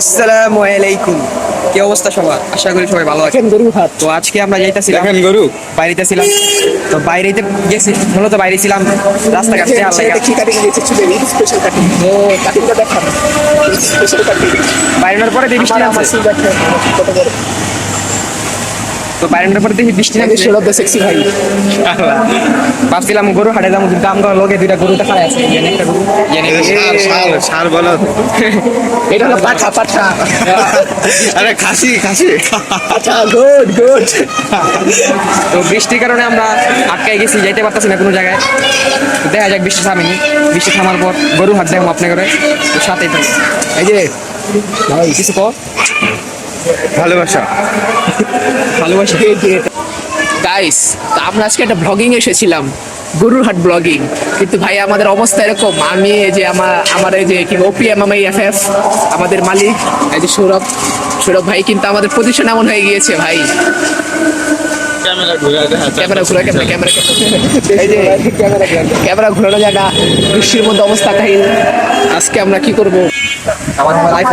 আসসালামু আলাইকুম। কি অবস্থা সবার? আশা করি সবাই ভালো আছেন। গরু হাত। তো আজকে আমরা যাইতাছিলাম। দেখেন গরু। বাইরেতে ছিলাম। তো বাইরেতে গেছি। মূলত বাইরে ছিলাম রাস্তাঘাট দিয়ে আল্লাহ দেখি কাটিং দিয়েছে চুলের স্পেশাল কাটিং। ও কাটিংটা দেখান। স্পেশাল কাটিং বাইরের পরে দেখি আমার দেখেন। তো পরে দেখি বৃষ্টি নামছে দ্য সেক্সি ভাই। ভাবছিলাম গরু হাটে যাব কিন্তু আমার লোকে দুইটা গরু দেখা আছে একটা গরু সার সার সার বলো। এটা হলো পাঠা পাঠা। আরে খাসি খাসি। পাঠা গুড গুড তো বৃষ্টির কারণে আমরা আটকাই গেছি যাইতে পারতেছি না কোনো জায়গায়। দেখা যাক বৃষ্টি থামেনি। বৃষ্টি থামার পর গরু হাট দেখাবো আপনার করে তো সাথেই থাকি। এই যে ভাই কিছু কর ভালোবাসা। ভালোবাসি। গাইস আমরা আজকে একটা ব্লগিং এসেছিলাম গরুর হাট ব্লগিং কিন্তু ভাই আমাদের অবস্থা এরকম। আমি এই যে আমার আমার এই যে কি ওপিএম আমি এফ এফ আমাদের মালিক এই যে সৌরভ। সৌরভ ভাই কিন্তু আমাদের পজিশন এমন হয়ে গিয়েছে ভাই। ক্যামেরা ঘুরে ক্যামেরা ঘুরে ক্যামেরা ক্যামেরা এই যে ক্যামেরা ঘুরানো যায় না বৃষ্টির মধ্যে অবস্থা কাহিল। আজকে আমরা কি করব? আমার আমার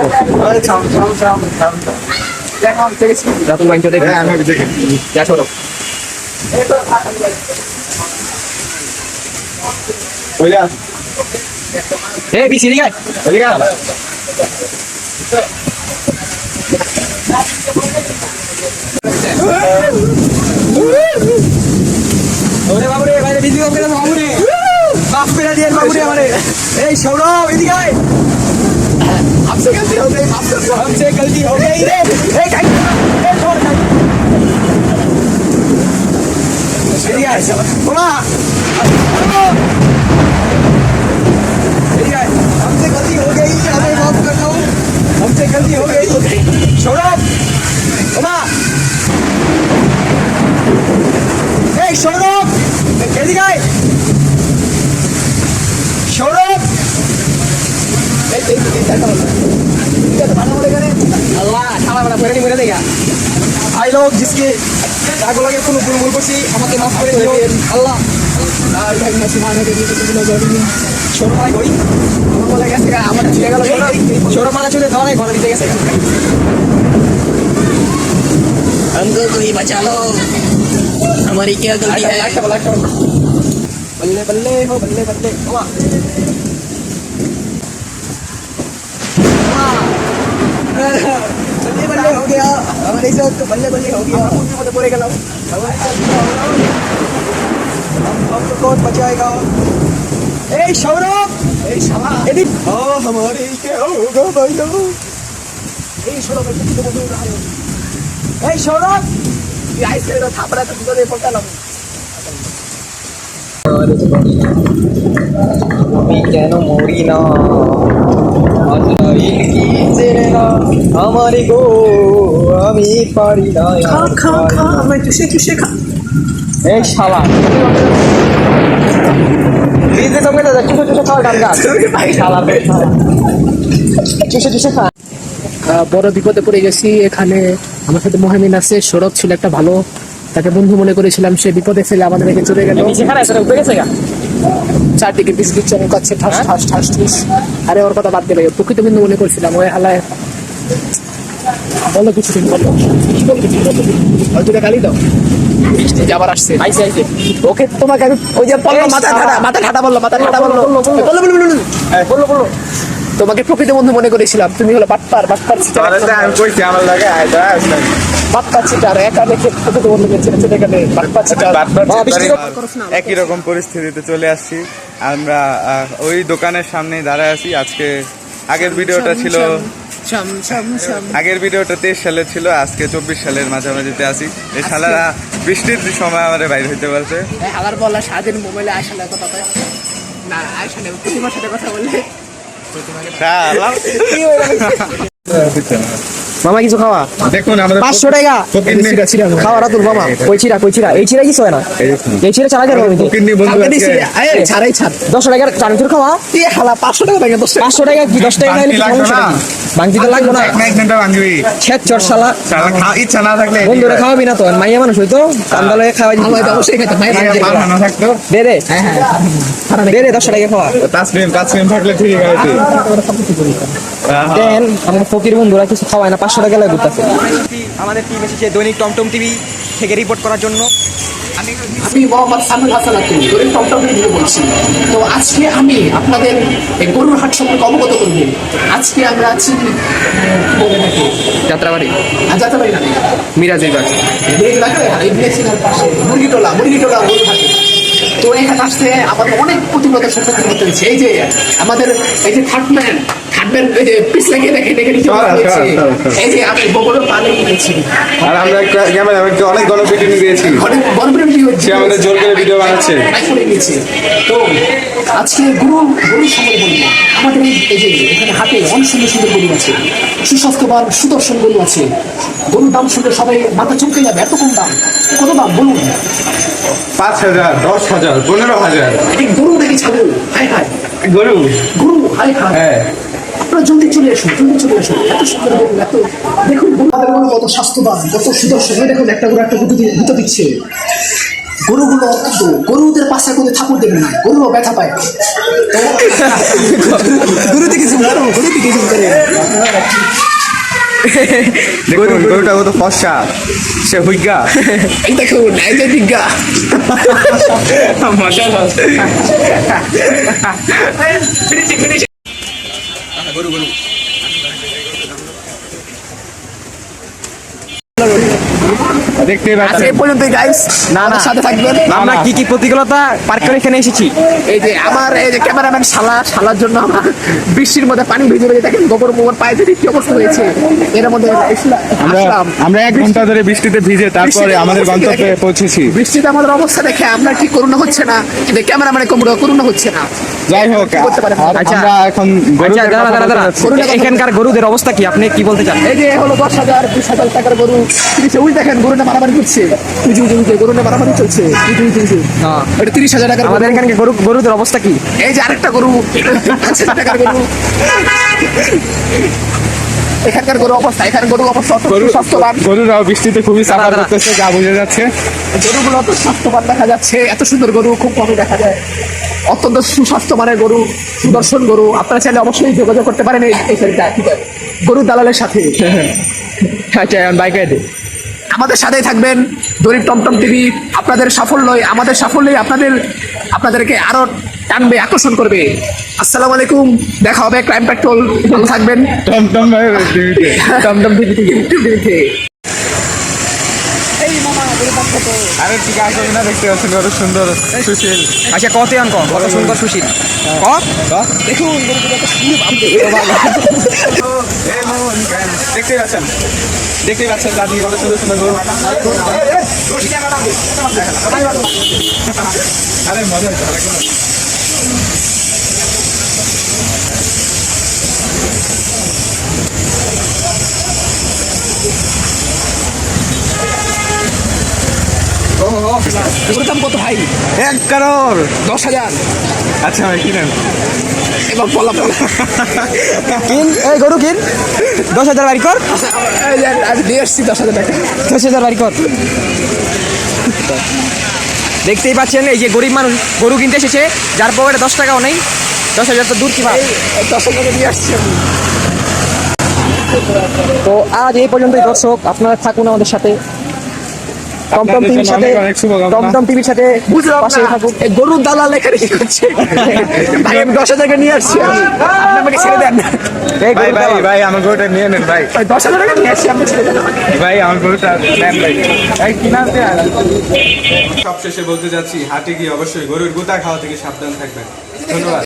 রাতুল বাইন দেখি আমি দেখি যা ছোট এ বিসি দিকে ওইলা ওরে বাবুরে বাইরে বিসি করে বাবুরে। দিয়েন বাবুরে আমারে। এই সৌরভ এদিকে আয়। आपसे गलती हो गई आप हमसे गलती हो गई। रे एक ए छोड़ बोला। हमसे गलती हो गई अरे माफ़ कर दो हमसे गलती हो गई। খালা বড় করে মেরে দেগা ভাই লোক जिसके তাগো লাগে কোনো ভুল ভুল করছি আমাকে মাফ করে দিও আল্লাহ আর ভাই না সুবহান আল্লাহ দিতে তুমি জরুরি ছোট ভাই কই আমার বলে গেছে গা, আমার ছিড়ে গেল ছোট ছোট মালা চলে ধরে ঘরে দিতে গেছে हमको कोई बचा लो हमारी क्या गलती है লাইটটা বল, লাইটটা বল। বল্লে বল্লে হো বল্লে বল্লে ওমা बल्ले बल्ले गया हमारे साथ तो बल्ले बल्ले हो गया हम मत पड़े गया हमारे साथ क्या होगा? हम हमको कौन बचाएगा ए सौरभ এই শালা এদিক ও हमारे क्या होगा भाई लोग এই সৌরভ একটু ছোট বন্ধু রাখো এই সৌরভ এই আইসক্রিমটা থাপড়া তো ভিতরে পড়তাম আমি কেন মরি না আমারে গো আমি পারি না খা খা আমি চুষে চুষে খা এই শালা নিজে তোকে দাদা চুষে চুষে খাওয়ার গান গান শালা চুষে চুষে খা বড় বিপদে পড়ে গেছি। এখানে আমার সাথে মহামিন আছে। সৌরভ ছিল একটা ভালো তাকে বন্ধু মনে করেছিলাম সে বিপদে ফেলে আমাদের রেখে চলে গেল। চারদিকে বিজলির চমকাচ্ছে ঠাস ঠাস ঠাস ঠুস। আরে ওর কথা বাদ দেবে প্রকৃত বিন্দু মনে করছিলাম ওই হালায়। বলো কিছু তুমি বলো। হয়তো গালি দাও। যাবার আসছে। আইসে আইসে। ওকে তোমাকে আমি ওই যে বলল মাথা বলল মাথা বলল বলল বলল বলল বলল বলল। তোমাকে প্রকৃত বন্ধু মনে করেছিলাম তুমি হলো বাটপার বাটপার আমি কইছি আমার লাগে একই রকম পরিস্থিতিতে চলে আসছি। আমরা ওই দোকানের সামনেই দাঁড়ায় আছি। আজকে আগের ভিডিওটা ছিল আগের ভিডিওটা তেইশ সালের ছিল আজকে চব্বিশ সালের মাঝামাঝিতে আছি। এই সালারা বৃষ্টির সময় আমাদের বাইরে হইতে পারছে আবার বলা মোবাইলে আয়সালের কথা না প্রতিমার সাথে কথা বললে শালা। মামা কিছু খাওয়া? দেখুন আমাদের পাঁচশো টাকা। খাওয়া রাতুল মামা। কই চিরা কই চিরা এই চিরা কিছু হয় না। এই চিরা ছাড়া যাবে ছাড়াই ছাড়। দশ টাকার চানাচুর খাওয়া? এ হালা পাঁচশো টাকা পাঁচশো টাকা কি? দশ টাকা তো লাগবো না। এক না এক ঘণ্টা বান্ধবী শালা। শালা ইচ্ছা না থাকলে বন্ধুরা খাওয়াবি না তো? মাইয়া মানুষ হইতো কান্দালে খাওয়াই অবশ্যই খেতে মায়ের হাত দিয়ে বানানো থাকতো। দে দে। হ্যাঁ হ্যাঁ দে দে দশ টাকা খাওয়া। তাসলিম তাসলিম থাকলে ঠিক আছে। দেন আমার ফকির বন্ধুরা কিছু খাওয়ায় না। পাঁচশো টাকা লাগে ঘুরতেছে আমাদের টিম এসেছে দৈনিক টমটম টিভি থেকে রিপোর্ট করার জন্য। আমি মোহাম্মদ সামিল হাসান আতুল গরিব টমটমের থেকে বলছি। তো আজকে আমি আপনাদের এই গরুর হাট সম্পর্কে অবগত করব। আজকে আমরা আছি যাত্রাবাড়ি। যাত্রাবাড়ি না। মিরাজের বাড়ি। এই বিএসিনার পাশে মুরগিটোলা মুরগিটোলা গরুর হাটে। তো এখানে আসতে আমাদের অনেক প্রতিবন্ধের সম্মুখীন হতে হয়েছে এই যে আমাদের এই যে থার্ডম্যান এই যে আর আমরা ক্যামেরা অনেক দিয়েছি। অনেক হচ্ছে আমাদের জোর করে ভিডিও বানাচ্ছে। তো আজকে গুরু গুরুর সঙ্গে বলব আমাদের এই এই যে এখানে অনেক সুন্দর সুন্দর গরু আছে। সুস্বাস্থ্যবান সুদর্শন গরু আছে। গরুর দাম শুনলে সবাই মাথা চমকে যাবে এত কম দাম। কত দাম বলুন। পাঁচ হাজার দশ হাজার পনেরো হাজার। এই গরু দেখি ছাগল হাই হাই গরু। গরু হাই হাই হ্যাঁ। আপনারা জলদি চলে আসুন জলদি চলে আসুন। এত সুন্দর গরু এত দেখুন গরু আমাদের গরু কত স্বাস্থ্যবান কত সুদর্শন। দেখুন একটা গরু একটা গুঁতো দিয়ে- গুঁতো দিচ্ছে। গরুগুলো অত্যন্ত গরুদের পাশে কোনো থাকুর দেবে না। গরুও ব্যথা পায়। গরু থেকে গরু গরু থেকে করে। দেখুন গরুটা কত ফসা সে হুইগা। এই দেখুন এই যে দিগা মজা गुरु गुरु দেখতে আজকে গাইস না, আমাদের না। সাথে থাকবেন। আমরা কি কি প্রতিকূলতা পার করে এখানে এসেছি? এই যে আমার এই যে ক্যামেরাম্যান শালা শালার জন্য আমার বৃষ্টির মধ্যে পানি ভিজে ভিজে দেখেন গোবর মোবর পায়ে যদি কি অবস্থা হয়েছে। এর মধ্যে আমরা আমরা এক ঘণ্টা ধরে বৃষ্টিতে ভিজে তারপরে আমাদের গন্তব্যে দেখে- পৌঁছেছি। বৃষ্টিতে আমাদের অবস্থা দেখে আমরা কি করুণা হচ্ছে না? কিন্তু ক্যামেরাম্যানে করুণা করুণা হচ্ছে না। যাই হোক আচ্ছা। আমরা এখন গরুদের আচ্ছা এখানকার গরুদের অবস্থা কি? আপনি কি বলতে চান? এই যে হলো দশ হাজার বিশ হাজার টাকার গরু। তিরিশে ওই দেখেন গরুটা মারামারি করছে উজু উজু উজু গরুটা মারামারি চলছে। উজু উজু হ্যাঁ। এটা তিরিশ হাজার টাকার আমাদের গরু। এখানকার গরু গরুদের অবস্থা কি? এই যে আরেকটা গরু। টাকার গরু। এখানকার গরু অবস্থা এখানে গরু অবস্থা গরু স্বাস্থ্যবান। বৃষ্টিতে খুবই সাফার দাঁড়া। করতেছে যা বোঝা যাচ্ছে। গরুগুলো স্বাস্থ্যবান দেখা যাচ্ছে। এত সুন্দর গরু খুব কমই দেখা যায়। অত্যন্ত সুস্বাস্থ্যমানের গরু সুদর্শন গরু। আপনারা চাইলে অবশ্যই যোগাযোগ করতে পারেন এই দালালের সাথে। আচ্ছা বাইক রাইডে। আমাদের সাথেই থাকবেন। দরিব টমটম টিভি আপনাদের সাফল্যই আমাদের সাফল্যই আপনাদের আপনাদেরকে আরও টানবে আকর্ষণ করবে। আসসালামু আলাইকুম দেখা হবে ক্রাইম পেট্রোল ভালো থাকবেন। টমটম টিভিতে টমটম টিভি আরে ঠিক আছে না দেখতে পাচ্ছেন কত সুন্দর সুশীল আচ্ছা কত আন কত সুন্দর সুশীল ক দেখুন দেখতে পাচ্ছেন দেখতে পাচ্ছেন দাদি কত সুন্দর সুন্দর গরু আরে মজা হচ্ছে দাম কত ভাই? এক কারোর। দশ হাজার। আচ্ছা ভাই কিনেন। এবার বলা বলা। কিন এই গরু কিন। দশ হাজার বাড়ি কর। আজ দিয়ে এসছি দশ হাজার টাকা। দশ হাজার বাড়ি কর। দেখতেই পাচ্ছেন এই যে গরিব মানুষ গরু কিনতে এসেছে যার পকেটে দশ টাকাও নেই। দশ হাজার তো দূর কি ভাই দশ হাজার আসছি তো আজ এই পর্যন্তই দর্শক। আপনারা থাকুন আমাদের সাথে। টমটম টিভির সাথে। টমটম টিভির সাথে বুঝলাম পাশে এই গরুর দালাল কি করছে? ভাই আমি দশ হাজার টাকা নিয়ে আসছি। আপনি আমাকে ছেড়ে দেন। এই ভাই ভাই ভাই আমার গরুটা নিয়ে নেন ভাই। ভাই দশ হাজার টাকা নিয়ে আসছি আপনি ছেড়ে দেন ভাই আমার গরুটা নেন ভাই। ভাই কিনাতে সবশেষে বলতে যাচ্ছি হাটে গিয়ে অবশ্যই গরুর গোতা খাওয়া থেকে সাবধান থাকবেন। ধন্যবাদ।